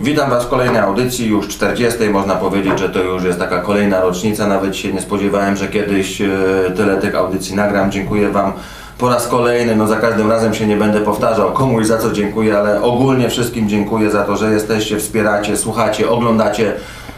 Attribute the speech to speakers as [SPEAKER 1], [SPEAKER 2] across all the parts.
[SPEAKER 1] Witam Was w kolejnej audycji, już 40. Można powiedzieć, że to już jest taka kolejna rocznica. Nawet się nie spodziewałem, że kiedyś e, tyle tych audycji nagram. Dziękuję Wam po raz kolejny. No za każdym razem się nie będę powtarzał komuś za co dziękuję, ale ogólnie wszystkim dziękuję za to, że jesteście, wspieracie, słuchacie, oglądacie.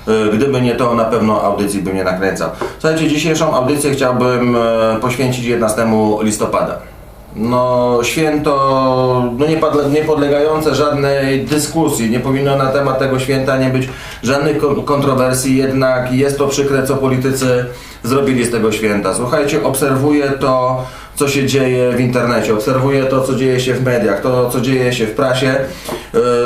[SPEAKER 1] E, Gdyby nie to, na pewno audycji bym nie nakręcał. Słuchajcie, dzisiejszą audycję chciałbym e, poświęcić 11 listopada. No, święto no nie, nie podlegające żadnej dyskusji. Nie powinno na temat tego święta nie być żadnych kon- kontrowersji, jednak jest to przykre, co politycy zrobili z tego święta. Słuchajcie, obserwuję to, co się dzieje w internecie, obserwuję to, co dzieje się w mediach, to, co dzieje się w prasie.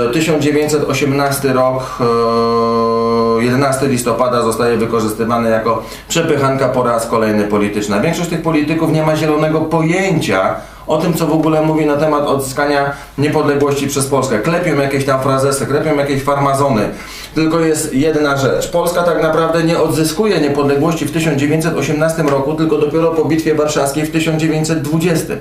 [SPEAKER 1] E, 1918 rok, e, 11 listopada zostaje wykorzystywany jako przepychanka po raz kolejny polityczna. Większość tych polityków nie ma zielonego pojęcia o tym, co w ogóle mówi na temat odzyskania niepodległości przez Polskę. Klepią jakieś tam frazesy, klepią jakieś farmazony. Tylko jest jedna rzecz. Polska tak naprawdę nie odzyskuje niepodległości w 1918 roku, tylko dopiero po Bitwie Warszawskiej w 1920.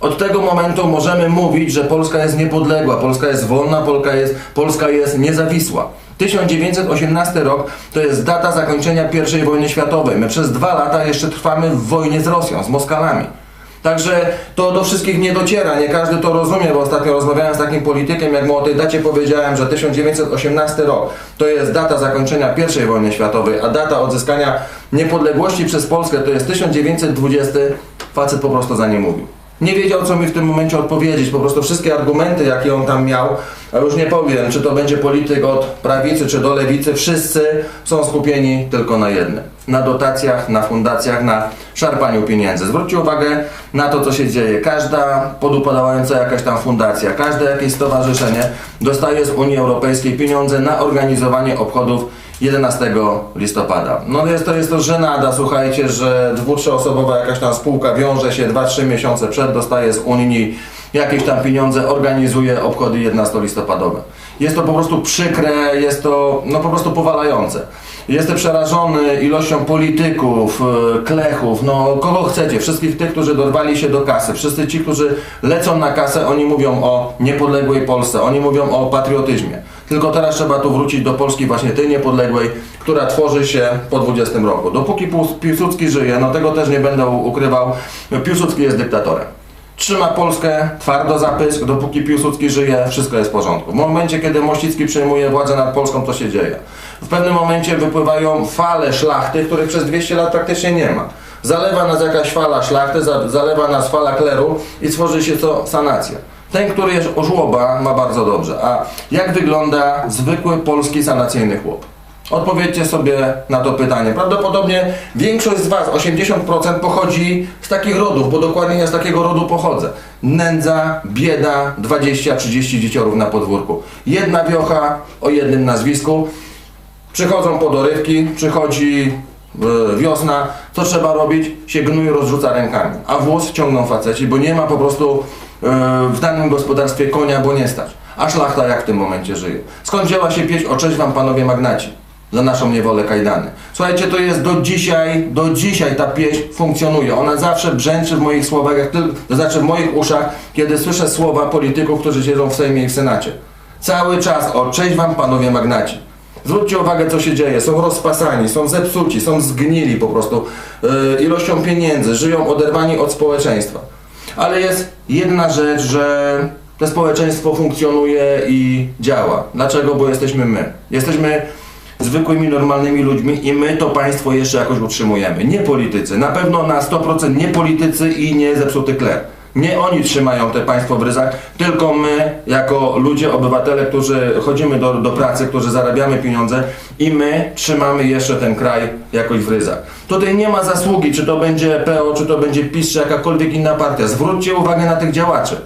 [SPEAKER 1] Od tego momentu możemy mówić, że Polska jest niepodległa, Polska jest wolna, Polska jest, Polska jest niezawisła. 1918 rok to jest data zakończenia I wojny światowej. My przez dwa lata jeszcze trwamy w wojnie z Rosją, z Moskalami. Także to do wszystkich nie dociera, nie każdy to rozumie, bo ostatnio rozmawiałem z takim politykiem, jak mu o tej dacie powiedziałem, że 1918 rok to jest data zakończenia I wojny światowej, a data odzyskania niepodległości przez Polskę to jest 1920, facet po prostu za nie mówił. Nie wiedział, co mi w tym momencie odpowiedzieć. Po prostu wszystkie argumenty, jakie on tam miał, a już nie powiem, czy to będzie polityk od prawicy, czy do lewicy, wszyscy są skupieni tylko na jednym. Na dotacjach, na fundacjach, na szarpaniu pieniędzy. Zwróćcie uwagę na to, co się dzieje. Każda podupadająca jakaś tam fundacja, każde jakieś stowarzyszenie dostaje z Unii Europejskiej pieniądze na organizowanie obchodów 11 listopada. No jest to, jest to żenada, słuchajcie, że dwu, trzyosobowa jakaś tam spółka wiąże się 2-3 miesiące przed, dostaje z Unii jakieś tam pieniądze, organizuje obchody 11 listopadowe. Jest to po prostu przykre, jest to no po prostu powalające. Jestem przerażony ilością polityków, e, klechów, no kogo chcecie, wszystkich tych, którzy dorwali się do kasy, wszyscy ci, którzy lecą na kasę, oni mówią o niepodległej Polsce, oni mówią o patriotyzmie. Tylko teraz trzeba tu wrócić do Polski właśnie tej niepodległej, która tworzy się po 20 roku. Dopóki Piłs- Piłsudski żyje, no tego też nie będę ukrywał, Piłsudski jest dyktatorem. Trzyma Polskę twardo za pysk, dopóki Piłsudski żyje, wszystko jest w porządku. W momencie, kiedy Mościcki przejmuje władzę nad Polską, to się dzieje. W pewnym momencie wypływają fale szlachty, których przez 200 lat praktycznie nie ma. Zalewa nas jakaś fala szlachty, za- zalewa nas fala kleru i tworzy się co sanacja. Ten, który jest ożłoba, ma bardzo dobrze. A jak wygląda zwykły polski sanacyjny chłop? Odpowiedzcie sobie na to pytanie. Prawdopodobnie większość z Was, 80% pochodzi z takich rodów, bo dokładnie ja z takiego rodu pochodzę. Nędza, bieda, 20-30 dzieciorów na podwórku. Jedna wiocha o jednym nazwisku. Przychodzą podorywki, przychodzi e, wiosna. Co trzeba robić? Się gnój rozrzuca rękami. A włos ciągną faceci, bo nie ma po prostu w danym gospodarstwie konia, bo nie stać. A szlachta jak w tym momencie żyje? Skąd wzięła się pieśń o cześć wam panowie magnaci? Za naszą niewolę kajdany. Słuchajcie, to jest do dzisiaj, do dzisiaj ta pieśń funkcjonuje. Ona zawsze brzęczy w moich słowach, to znaczy w moich uszach, kiedy słyszę słowa polityków, którzy siedzą w Sejmie i w Senacie. Cały czas o cześć wam panowie magnaci. Zwróćcie uwagę, co się dzieje. Są rozpasani, są zepsuci, są zgnili po prostu yy, ilością pieniędzy, żyją oderwani od społeczeństwa. Ale jest jedna rzecz, że to społeczeństwo funkcjonuje i działa. Dlaczego? Bo jesteśmy my. Jesteśmy zwykłymi, normalnymi ludźmi i my to państwo jeszcze jakoś utrzymujemy. Nie politycy. Na pewno na 100% nie politycy i nie zepsuty kler. Nie oni trzymają te państwo w ryzach, tylko my, jako ludzie, obywatele, którzy chodzimy do, do pracy, którzy zarabiamy pieniądze i my trzymamy jeszcze ten kraj jakoś w ryzach. Tutaj nie ma zasługi, czy to będzie PO, czy to będzie PiS, czy jakakolwiek inna partia. Zwróćcie uwagę na tych działaczy.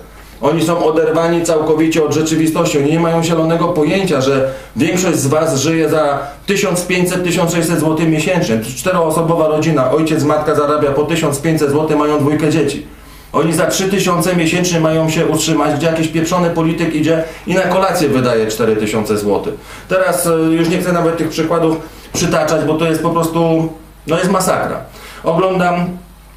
[SPEAKER 1] Oni są oderwani całkowicie od rzeczywistości. Oni nie mają zielonego pojęcia, że większość z Was żyje za 1500-1600 zł miesięcznie. Czteroosobowa rodzina, ojciec, matka zarabia po 1500 zł, mają dwójkę dzieci. Oni za 3000 miesięcznie mają się utrzymać, gdzie jakiś pieprzony polityk idzie i na kolację wydaje 4000 zł. Teraz e, już nie chcę nawet tych przykładów przytaczać, bo to jest po prostu, no jest masakra. Oglądam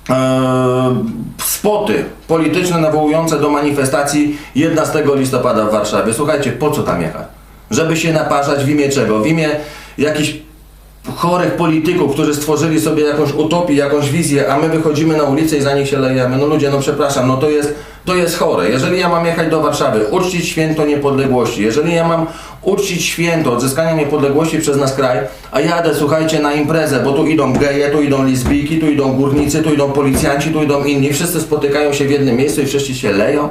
[SPEAKER 1] e, spoty polityczne nawołujące do manifestacji 11 listopada w Warszawie. Słuchajcie, po co tam jechać? Żeby się naparzać w imię czego? W imię jakichś chorych polityków, którzy stworzyli sobie jakąś utopię, jakąś wizję, a my wychodzimy na ulicę i za nich się lejemy. No ludzie, no przepraszam, no to jest, to jest chore. Jeżeli ja mam jechać do Warszawy, uczcić święto niepodległości, jeżeli ja mam uczcić święto odzyskania niepodległości przez nasz kraj, a jadę, słuchajcie, na imprezę, bo tu idą geje, tu idą lesbijki, tu idą górnicy, tu idą policjanci, tu idą inni, wszyscy spotykają się w jednym miejscu i wszyscy się leją,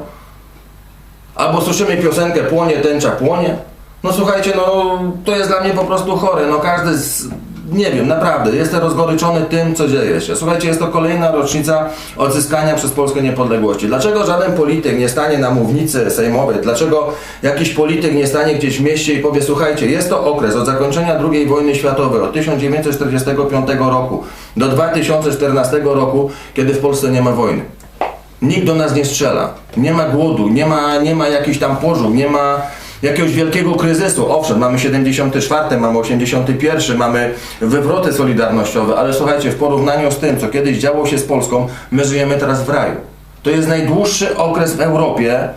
[SPEAKER 1] Albo słyszymy piosenkę Płonie tęcza płonie. No słuchajcie, no to jest dla mnie po prostu chore. No każdy z... Nie wiem, naprawdę, jestem rozgoryczony tym, co dzieje się. Słuchajcie, jest to kolejna rocznica odzyskania przez Polskę niepodległości. Dlaczego żaden polityk nie stanie na mównicy sejmowej? Dlaczego jakiś polityk nie stanie gdzieś w mieście i powie, słuchajcie, jest to okres od zakończenia II wojny światowej, od 1945 roku do 2014 roku, kiedy w Polsce nie ma wojny. Nikt do nas nie strzela. Nie ma głodu, nie ma, nie ma jakichś tam pożóg, nie ma jakiegoś wielkiego kryzysu. Owszem, mamy 74, mamy 81, mamy wywroty solidarnościowe, ale słuchajcie, w porównaniu z tym, co kiedyś działo się z Polską, my żyjemy teraz w raju. To jest najdłuższy okres w Europie,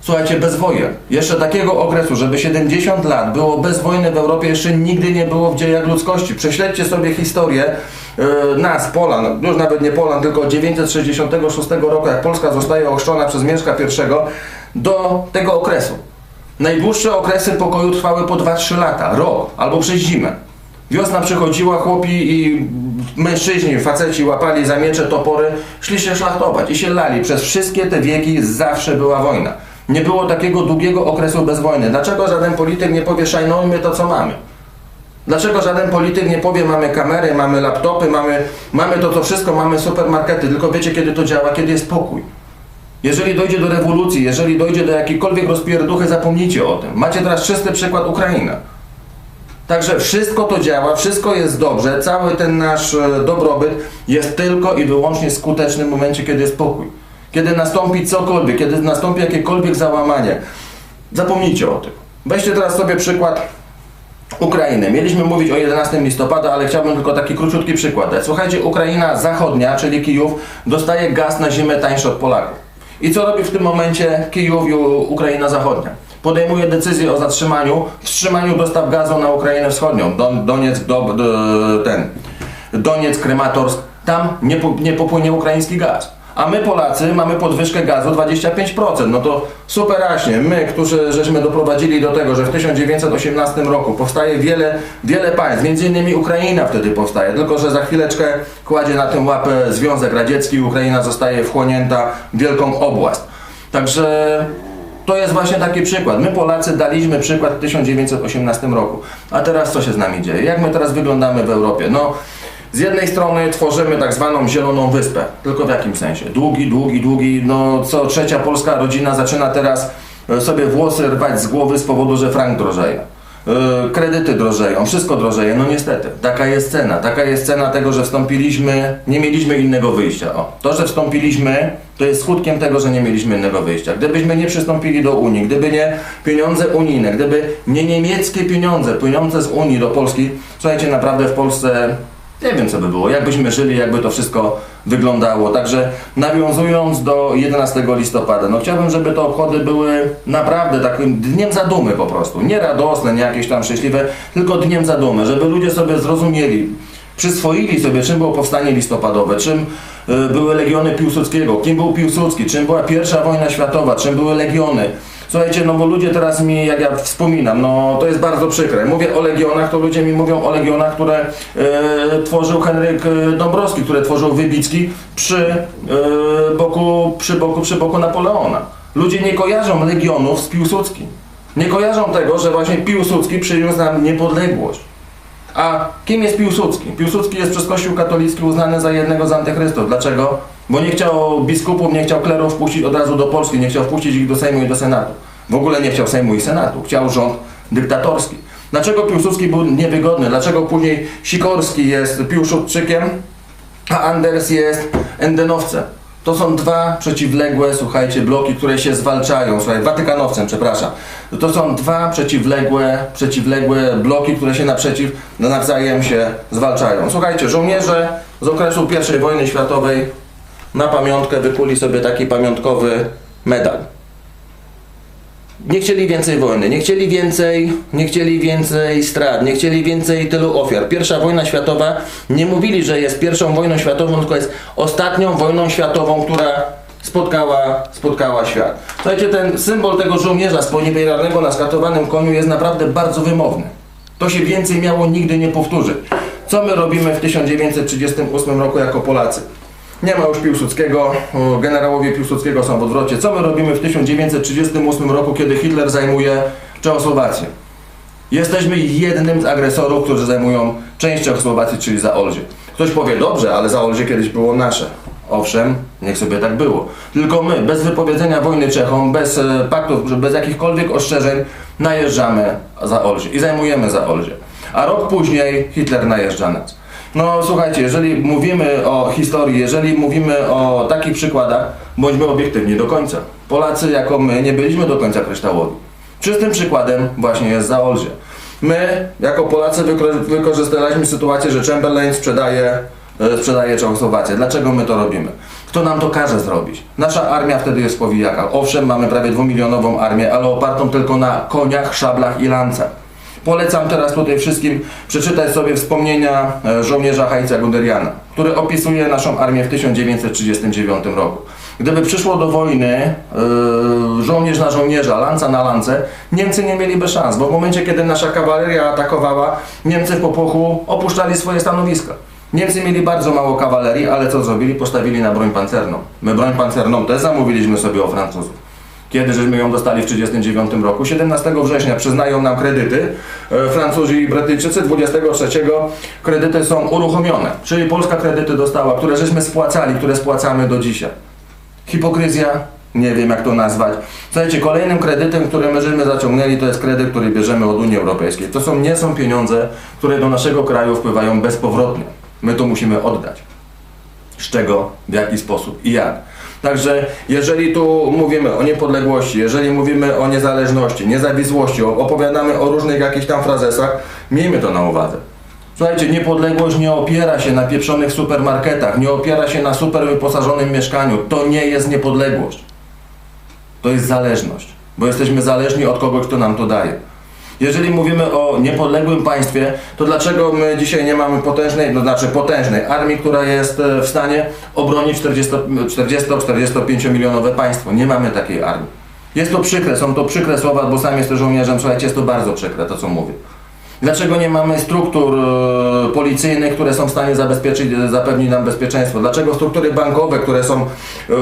[SPEAKER 1] słuchajcie, bez wojen. Jeszcze takiego okresu, żeby 70 lat było bez wojny w Europie, jeszcze nigdy nie było w dziejach ludzkości. Prześledźcie sobie historię e, nas, Polan, już nawet nie Polan, tylko od 966 roku, jak Polska zostaje ochrzczona przez Mieszka I, do tego okresu. Najdłuższe okresy pokoju trwały po 2-3 lata, rok albo przez zimę. Wiosna przychodziła, chłopi i mężczyźni, faceci łapali za miecze, topory, szli się szlachtować i się lali. Przez wszystkie te wieki zawsze była wojna. Nie było takiego długiego okresu bez wojny. Dlaczego żaden polityk nie powie szajnujmy to, co mamy? Dlaczego żaden polityk nie powie mamy kamery, mamy laptopy, mamy, mamy to, to wszystko, mamy supermarkety, tylko wiecie kiedy to działa, kiedy jest pokój. Jeżeli dojdzie do rewolucji, jeżeli dojdzie do jakiejkolwiek rozpierduchy, zapomnijcie o tym. Macie teraz czysty przykład Ukraina. Także wszystko to działa, wszystko jest dobrze, cały ten nasz e, dobrobyt jest tylko i wyłącznie skuteczny w momencie, kiedy jest pokój. Kiedy nastąpi cokolwiek, kiedy nastąpi jakiekolwiek załamanie. Zapomnijcie o tym. Weźcie teraz sobie przykład Ukrainy. Mieliśmy mówić o 11 listopada, ale chciałbym tylko taki króciutki przykład dać. Słuchajcie, Ukraina zachodnia, czyli Kijów, dostaje gaz na zimę tańszy od Polaków. I co robi w tym momencie Kijów i Ukraina zachodnia? Podejmuje decyzję o zatrzymaniu, wstrzymaniu dostaw gazu na Ukrainę wschodnią, Don, Donieck, do, ten, Donieck, Krematorsk. Tam nie, nie popłynie ukraiński gaz. A my Polacy mamy podwyżkę gazu 25%. No to superaśnie. My, którzy żeśmy doprowadzili do tego, że w 1918 roku powstaje wiele, wiele państw, między innymi Ukraina wtedy powstaje, tylko że za chwileczkę kładzie na tym łapę Związek Radziecki i Ukraina zostaje wchłonięta w wielką oblast. Także to jest właśnie taki przykład. My Polacy daliśmy przykład w 1918 roku. A teraz co się z nami dzieje? Jak my teraz wyglądamy w Europie? No, z jednej strony tworzymy tak zwaną zieloną wyspę. Tylko w jakim sensie? Długi, długi, długi. No, co trzecia polska rodzina zaczyna teraz e, sobie włosy rwać z głowy z powodu, że frank drożeje. E, Kredyty drożeją, wszystko drożeje, no niestety. Taka jest cena. Taka jest cena tego, że wstąpiliśmy, nie mieliśmy innego wyjścia. O, to, że wstąpiliśmy, to jest skutkiem tego, że nie mieliśmy innego wyjścia. Gdybyśmy nie przystąpili do Unii, gdyby nie pieniądze unijne, gdyby nie niemieckie pieniądze, pieniądze z Unii do Polski, słuchajcie, naprawdę w Polsce nie wiem co by było, jakbyśmy żyli, jakby to wszystko wyglądało. Także nawiązując do 11 listopada, no chciałbym, żeby te obchody były naprawdę takim dniem zadumy po prostu. Nie radosne, nie jakieś tam szczęśliwe, tylko dniem zadumy, żeby ludzie sobie zrozumieli, przyswoili sobie, czym było powstanie listopadowe, czym y, były legiony Piłsudskiego, kim był Piłsudski, czym była pierwsza wojna światowa, czym były legiony. Słuchajcie, no bo ludzie teraz mi, jak ja wspominam, no to jest bardzo przykre. Mówię o legionach, to ludzie mi mówią o legionach, które e, tworzył Henryk e, Dąbrowski, które tworzył Wybicki przy e, boku, przy boku, przy boku Napoleona. Ludzie nie kojarzą legionów z Piłsudskim. Nie kojarzą tego, że właśnie Piłsudski przyniósł nam niepodległość. A kim jest Piłsudski? Piłsudski jest przez Kościół katolicki uznany za jednego z antychrystów. Dlaczego? Bo nie chciał biskupów, nie chciał klerów wpuścić od razu do Polski, nie chciał wpuścić ich do Sejmu i do Senatu. W ogóle nie chciał Sejmu i Senatu, chciał rząd dyktatorski. Dlaczego Piłsudski był niewygodny? Dlaczego później Sikorski jest Piłsudczykiem, a Anders jest Endenowcem? To są dwa przeciwległe, słuchajcie, bloki, które się zwalczają. Słuchaj, Watykanowcem, przepraszam. To są dwa przeciwległe, przeciwległe bloki, które się naprzeciw, nawzajem się zwalczają. Słuchajcie, żołnierze z okresu I wojny światowej na pamiątkę wykuli sobie taki pamiątkowy medal. Nie chcieli więcej wojny, nie chcieli więcej, nie chcieli więcej strat, nie chcieli więcej tylu ofiar. Pierwsza wojna światowa, nie mówili, że jest pierwszą wojną światową, tylko jest ostatnią wojną światową, która spotkała, spotkała świat. Słuchajcie, ten symbol tego żołnierza sponiewieralnego na skatowanym koniu jest naprawdę bardzo wymowny. To się więcej miało nigdy nie powtórzyć. Co my robimy w 1938 roku jako Polacy? Nie ma już Piłsudskiego, generałowie Piłsudskiego są w odwrocie. Co my robimy w 1938 roku, kiedy Hitler zajmuje Czechosłowację? Jesteśmy jednym z agresorów, którzy zajmują część Czechosłowacji, czyli Zaolzie. Ktoś powie, dobrze, ale Zaolzie kiedyś było nasze. Owszem, niech sobie tak było. Tylko my, bez wypowiedzenia wojny Czechom, bez e, paktów, bez jakichkolwiek ostrzeżeń, najeżdżamy Zaolzie i zajmujemy Zaolzie. A rok później Hitler najeżdża nas. No słuchajcie, jeżeli mówimy o historii, jeżeli mówimy o takich przykładach, bądźmy obiektywni do końca. Polacy jako my nie byliśmy do końca kryształowi. Czystym przykładem właśnie jest Zaolzie. My, jako Polacy, wyko- wykorzystaliśmy sytuację, że Chamberlain sprzedaje, e, sprzedaje Czechosłowację. Dlaczego my to robimy? Kto nam to każe zrobić? Nasza armia wtedy jest w powijakach. Owszem, mamy prawie dwumilionową armię, ale opartą tylko na koniach, szablach i lancach. Polecam teraz tutaj wszystkim przeczytać sobie wspomnienia e, żołnierza Heinza Guderiana, który opisuje naszą armię w 1939 roku. Gdyby przyszło do wojny yy, żołnierz na żołnierza, lanca na lance, Niemcy nie mieliby szans, bo w momencie, kiedy nasza kawaleria atakowała, Niemcy w popłochu opuszczali swoje stanowiska. Niemcy mieli bardzo mało kawalerii, ale co zrobili? Postawili na broń pancerną. My broń pancerną też zamówiliśmy sobie o Francuzów. Kiedy żeśmy ją dostali w 1939 roku? 17 września przyznają nam kredyty. E, Francuzi i Brytyjczycy 23 kredyty są uruchomione. Czyli Polska kredyty dostała, które żeśmy spłacali, które spłacamy do dzisiaj. Hipokryzja? Nie wiem jak to nazwać. Słuchajcie, kolejnym kredytem, który my żeśmy zaciągnęli, to jest kredyt, który bierzemy od Unii Europejskiej. To są, nie są pieniądze, które do naszego kraju wpływają bezpowrotnie. My to musimy oddać. Z czego, w jaki sposób i jak. Także jeżeli tu mówimy o niepodległości, jeżeli mówimy o niezależności, niezawisłości, opowiadamy o różnych jakichś tam frazesach, miejmy to na uwadze. Słuchajcie, niepodległość nie opiera się na pieprzonych supermarketach, nie opiera się na super wyposażonym mieszkaniu. To nie jest niepodległość. To jest zależność, bo jesteśmy zależni od kogoś, kto nam to daje. Jeżeli mówimy o niepodległym państwie, to dlaczego my dzisiaj nie mamy potężnej, to znaczy potężnej armii, która jest e, w stanie obronić 40-45 milionowe państwo? Nie mamy takiej armii. Jest to przykre, są to przykre słowa, bo sam jestem żołnierzem, słuchajcie, jest to bardzo przykre to, co mówię. Dlaczego nie mamy struktur e, policyjnych, które są w stanie zabezpieczyć, zapewnić nam bezpieczeństwo? Dlaczego struktury bankowe, które są e,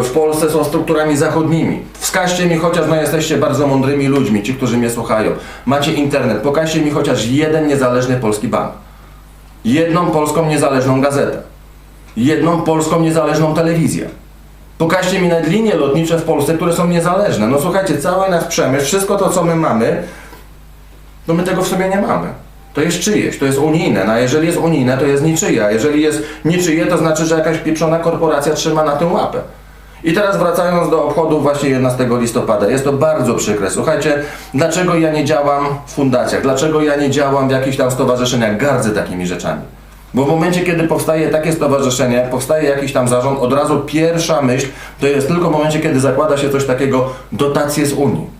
[SPEAKER 1] w Polsce, są strukturami zachodnimi? Wskażcie mi chociaż, no jesteście bardzo mądrymi ludźmi, ci, którzy mnie słuchają. Macie internet, pokażcie mi chociaż jeden niezależny polski bank. Jedną polską niezależną gazetę. Jedną polską niezależną telewizję. Pokażcie mi nawet linie lotnicze w Polsce, które są niezależne. No słuchajcie, cały nasz przemysł, wszystko to, co my mamy, no my tego w sobie nie mamy. To jest czyjeś, to jest unijne. No a jeżeli jest unijne, to jest niczyje. A jeżeli jest niczyje, to znaczy, że jakaś pieprzona korporacja trzyma na tym łapę. I teraz wracając do obchodów właśnie 11 listopada, jest to bardzo przykre. Słuchajcie, dlaczego ja nie działam w fundacjach, dlaczego ja nie działam w jakichś tam stowarzyszeniach, gardzę takimi rzeczami. Bo w momencie, kiedy powstaje takie stowarzyszenie, powstaje jakiś tam zarząd, od razu pierwsza myśl to jest tylko w momencie, kiedy zakłada się coś takiego, dotacje z Unii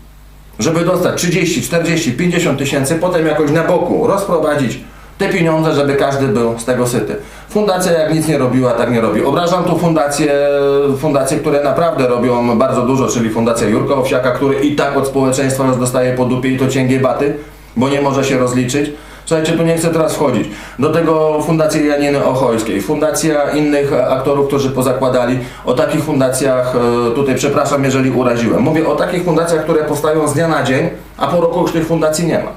[SPEAKER 1] żeby dostać 30, 40, 50 tysięcy, potem jakoś na boku rozprowadzić te pieniądze, żeby każdy był z tego syty. Fundacja jak nic nie robiła, tak nie robi. Obrażam tu fundacje, fundacje, które naprawdę robią bardzo dużo, czyli Fundacja Jurka Owsiaka, który i tak od społeczeństwa już dostaje po dupie i to cięgie baty, bo nie może się rozliczyć. Słuchajcie, tu nie chcę teraz wchodzić. Do tego Fundacja Janiny Ochojskiej, Fundacja innych e, aktorów, którzy pozakładali. O takich fundacjach, e, tutaj przepraszam, jeżeli uraziłem. Mówię o takich fundacjach, które powstają z dnia na dzień, a po roku już tych fundacji nie ma.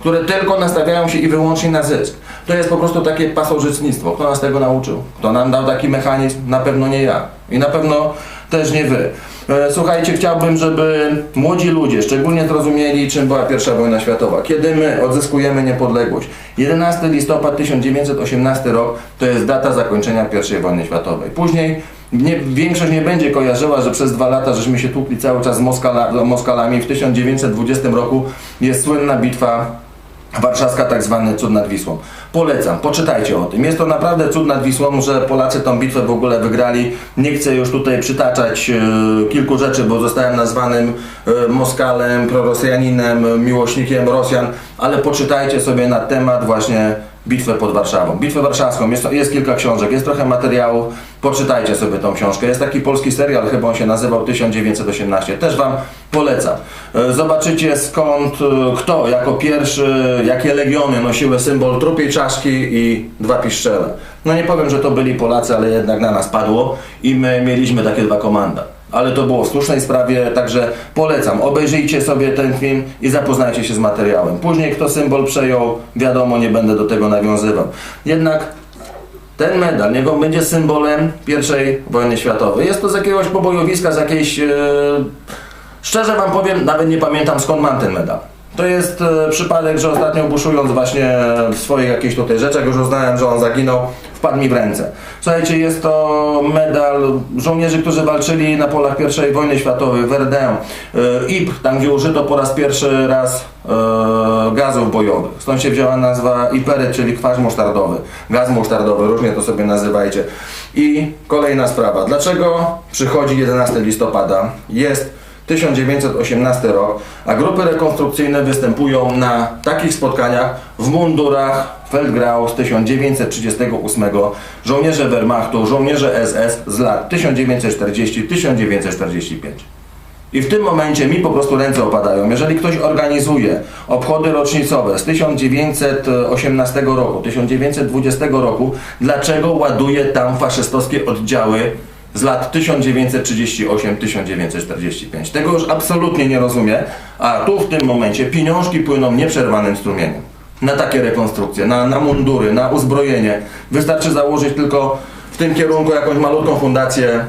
[SPEAKER 1] Które tylko nastawiają się i wyłącznie na zysk. To jest po prostu takie pasożytnictwo. Kto nas tego nauczył? Kto nam dał taki mechanizm? Na pewno nie ja. I na pewno też nie wy. E, Słuchajcie, chciałbym, żeby młodzi ludzie szczególnie zrozumieli, czym była pierwsza wojna światowa. Kiedy my odzyskujemy niepodległość. 11 listopad 1918 rok to jest data zakończenia I wojny światowej. Później nie, większość nie będzie kojarzyła, że przez dwa lata żeśmy się tłukli cały czas z Moskala, Moskalami. W 1920 roku jest słynna bitwa Warszawska tak zwany cud nad Wisłą. Polecam, poczytajcie o tym. Jest to naprawdę cud nad Wisłą, że Polacy tą bitwę w ogóle wygrali. Nie chcę już tutaj przytaczać e, kilku rzeczy, bo zostałem nazwanym e, Moskalem, prorosjaninem, miłośnikiem Rosjan, ale poczytajcie sobie na temat właśnie bitwę pod Warszawą. Bitwę warszawską, jest, jest kilka książek, jest trochę materiału, poczytajcie sobie tą książkę. Jest taki polski serial, chyba on się nazywał 1918, też Wam polecam. E, Zobaczycie skąd, e, kto jako pierwszy, jakie legiony nosiły symbol trupiej czaszki i dwa piszczele. No nie powiem, że to byli Polacy, ale jednak na nas padło i my mieliśmy takie dwa komanda. Ale to było w słusznej sprawie, także polecam. Obejrzyjcie sobie ten film i zapoznajcie się z materiałem. Później kto symbol przejął, wiadomo, nie będę do tego nawiązywał. Jednak ten medal, niech on będzie symbolem I wojny światowej. Jest to z jakiegoś pobojowiska, z jakiejś... E, szczerze Wam powiem, nawet nie pamiętam skąd mam ten medal. To jest e, przypadek, że ostatnio buszując właśnie w swoich jakichś tutaj rzeczach, już uznałem, że on zaginął, wpadł mi w ręce. Słuchajcie, jest to medal żołnierzy, którzy walczyli na polach I wojny światowej, Verdun, Ypres, tam gdzie użyto po raz pierwszy raz e, gazów bojowych. Stąd się wzięła nazwa Ipery, czyli kwas musztardowy, gaz musztardowy, różnie to sobie nazywajcie. I kolejna sprawa, dlaczego przychodzi 11 listopada? Jest 1918 rok, a grupy rekonstrukcyjne występują na takich spotkaniach w mundurach Feldgrau z 1938, żołnierze Wehrmachtu, żołnierze SS z lat 1940-1945. I w tym momencie mi po prostu ręce opadają. Jeżeli ktoś organizuje obchody rocznicowe z 1918 roku, 1920 roku, dlaczego ładuje tam faszystowskie oddziały z lat 1938-1945. Tego już absolutnie nie rozumiem, a tu w tym momencie pieniążki płyną nieprzerwanym strumieniem. Na takie rekonstrukcje, na, na mundury, na uzbrojenie. Wystarczy założyć tylko w tym kierunku jakąś malutką fundację.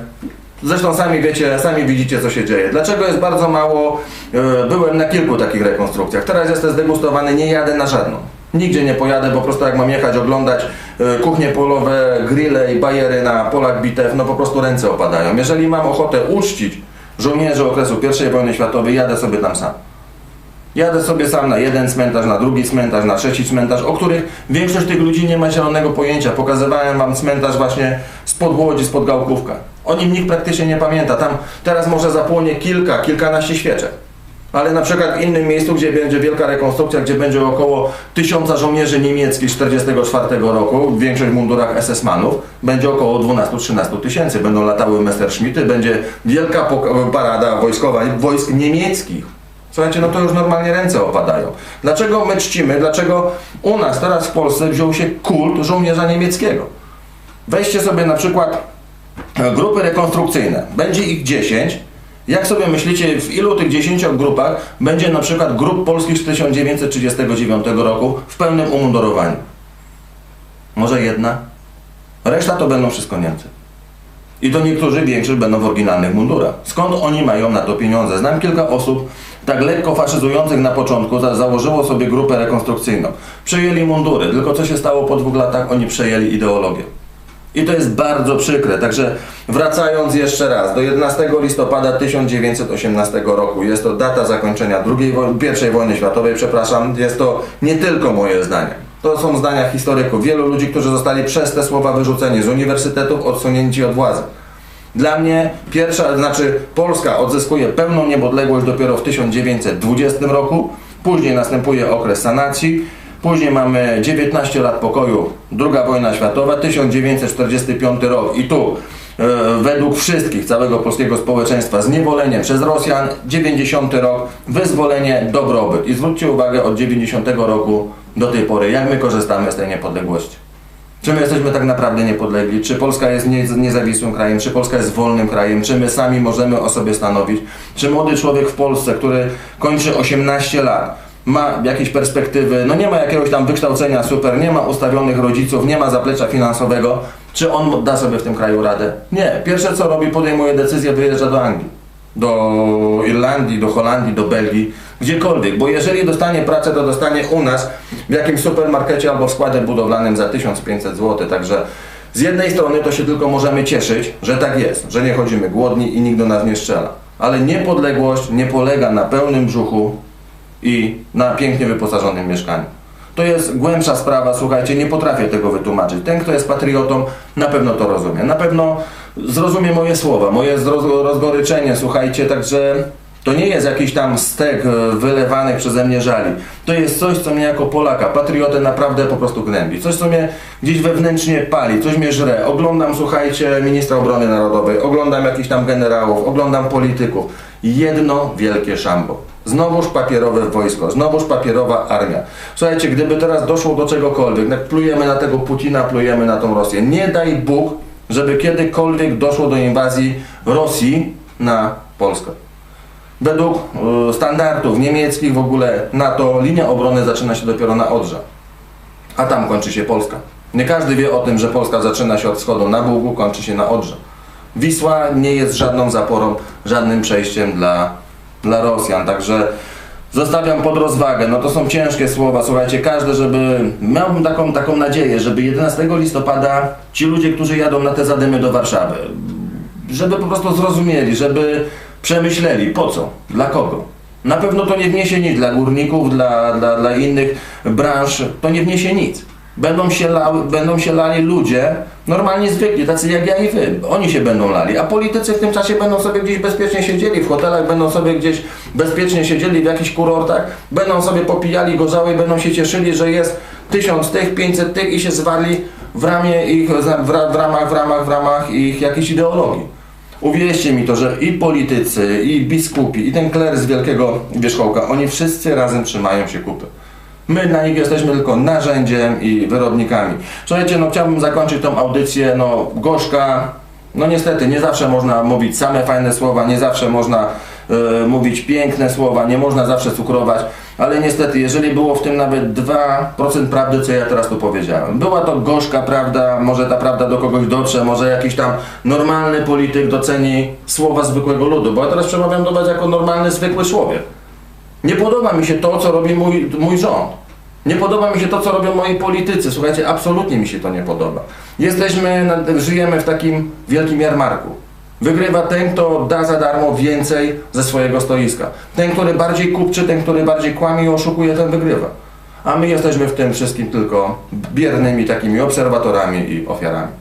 [SPEAKER 1] Zresztą sami wiecie, sami widzicie co się dzieje. Dlaczego jest bardzo mało? E, byłem na kilku takich rekonstrukcjach. Teraz jestem zdegustowany, nie jadę na żadną. Nigdzie nie pojadę, po prostu jak mam jechać oglądać e, kuchnie polowe, grille i bajery na polach bitew, no po prostu ręce opadają. Jeżeli mam ochotę uczcić żołnierzy okresu I wojny światowej, jadę sobie tam sam. Jadę sobie sam na jeden cmentarz, na drugi cmentarz, na trzeci cmentarz, o których większość tych ludzi nie ma zielonego pojęcia. Pokazywałem wam cmentarz właśnie spod Łodzi, spod Gałkówka. O nim nikt praktycznie nie pamięta. Tam teraz może zapłonie kilka, kilkanaście świeczek. Ale na przykład w innym miejscu, gdzie będzie wielka rekonstrukcja, gdzie będzie około tysiąca żołnierzy niemieckich z 1944 roku, większość w mundurach SS-manów, będzie około 12-13 tysięcy. Będą latały Messerschmitty, będzie wielka parada wojskowa wojsk niemieckich. Słuchajcie, no to już normalnie ręce opadają. Dlaczego my czcimy, dlaczego u nas teraz w Polsce wziął się kult żołnierza niemieckiego? Weźcie sobie na przykład e, grupy rekonstrukcyjne. Będzie ich 10, jak sobie myślicie, w ilu tych 10 grupach będzie na przykład grup polskich z 1939 roku w pełnym umundurowaniu? Może jedna? Reszta to będą wszystko Niemcy. I to niektórzy więksi będą w oryginalnych mundurach. Skąd oni mają na to pieniądze? Znam kilka osób tak lekko faszyzujących na początku, założyło sobie grupę rekonstrukcyjną. Przejęli mundury, tylko co się stało po dwóch latach? Oni przejęli ideologię. I to jest bardzo przykre. Także wracając jeszcze raz do 11 listopada 1918 roku, jest to data zakończenia II, I wojny światowej, przepraszam, jest to nie tylko moje zdanie. To są zdania historyków, wielu ludzi, którzy zostali przez te słowa wyrzuceni z uniwersytetów, odsunięci od władzy. Dla mnie pierwsza, znaczy Polska odzyskuje pełną niepodległość dopiero w 1920 roku, później następuje okres sanacji, Później mamy 19 lat pokoju, II wojna światowa, 1945 rok i tu e, według wszystkich, całego polskiego społeczeństwa, zniewolenie przez Rosjan, 90 rok, wyzwolenie, dobrobyt. I zwróćcie uwagę od 90 roku do tej pory, jak my korzystamy z tej niepodległości. Czy my jesteśmy tak naprawdę niepodlegli? Czy Polska jest niezawisłym krajem? Czy Polska jest wolnym krajem? Czy my sami możemy o sobie stanowić? Czy młody człowiek w Polsce, który kończy 18 lat, ma jakieś perspektywy, no nie ma jakiegoś tam wykształcenia super, nie ma ustawionych rodziców, nie ma zaplecza finansowego, czy on da sobie w tym kraju radę? Nie. Pierwsze co robi, podejmuje decyzję, wyjeżdża do Anglii, do Irlandii, do Holandii, do Belgii, gdziekolwiek, bo jeżeli dostanie pracę, to dostanie u nas w jakimś supermarkecie albo w składzie budowlanym za 1500 zł, także z jednej strony to się tylko możemy cieszyć, że tak jest, że nie chodzimy głodni i nikt do nas nie strzela. Ale niepodległość nie polega na pełnym brzuchu, i na pięknie wyposażonym mieszkaniu. To jest głębsza sprawa, słuchajcie, nie potrafię tego wytłumaczyć. Ten, kto jest patriotą, na pewno to rozumie. Na pewno zrozumie moje słowa, moje rozgoryczenie, słuchajcie, także to nie jest jakiś tam stek e, wylewany przeze mnie żali. To jest coś, co mnie jako Polaka, patriotę naprawdę po prostu gnębi. Coś, co mnie gdzieś wewnętrznie pali, coś mnie żre. Oglądam, słuchajcie, ministra obrony narodowej, oglądam jakichś tam generałów, oglądam polityków. Jedno wielkie szambo. Znowuż papierowe wojsko, znowuż papierowa armia. Słuchajcie, gdyby teraz doszło do czegokolwiek, plujemy na tego Putina, plujemy na tą Rosję. Nie daj Bóg, żeby kiedykolwiek doszło do inwazji Rosji na Polskę. Według e, standardów niemieckich w ogóle NATO linia obrony zaczyna się dopiero na Odrze, a tam kończy się Polska. Nie każdy wie o tym, że Polska zaczyna się od wschodu na Bułgu, kończy się na Odrze. Wisła nie jest żadną zaporą, żadnym przejściem dla, dla Rosjan, także zostawiam pod rozwagę. No to są ciężkie słowa, słuchajcie, każdy, żeby, miałbym taką, taką nadzieję, żeby 11 listopada ci ludzie, którzy jadą na te zadymy do Warszawy, żeby po prostu zrozumieli, żeby przemyśleli po co, dla kogo. Na pewno to nie wniesie nic dla górników, dla, dla, dla innych branż, to nie wniesie nic. Będą się, lały, będą się lali ludzie, normalnie zwykli, tacy jak ja i wy. Oni się będą lali, a politycy w tym czasie będą sobie gdzieś bezpiecznie siedzieli, w hotelach będą sobie gdzieś bezpiecznie siedzieli, w jakichś kurortach, będą sobie popijali gorzały, będą się cieszyli, że jest tysiąc tych, 500 tych i się zwali w ramię ich, w, w ramach, w ramach, w ramach ich jakiejś ideologii. Uwierzcie mi to, że i politycy, i biskupi, i ten kler z wielkiego wierzchołka, oni wszyscy razem trzymają się kupy. My na nich jesteśmy tylko narzędziem i wyrobnikami. Słuchajcie, no chciałbym zakończyć tą audycję, no gorzka, no niestety nie zawsze można mówić same fajne słowa, nie zawsze można e, mówić piękne słowa, nie można zawsze cukrować, ale niestety, jeżeli było w tym nawet 2% prawdy, co ja teraz tu powiedziałem, była to gorzka prawda, może ta prawda do kogoś dotrze, może jakiś tam normalny polityk doceni słowa zwykłego ludu, bo ja teraz przemawiam do Was jako normalny, zwykły człowiek. Nie podoba mi się to, co robi mój, mój rząd. Nie podoba mi się to, co robią moi politycy. Słuchajcie, absolutnie mi się to nie podoba. Jesteśmy, żyjemy w takim wielkim jarmarku. Wygrywa ten, kto da za darmo więcej ze swojego stoiska. Ten, który bardziej kupczy, ten, który bardziej kłamie i oszukuje, ten wygrywa. A my jesteśmy w tym wszystkim tylko biernymi takimi obserwatorami i ofiarami.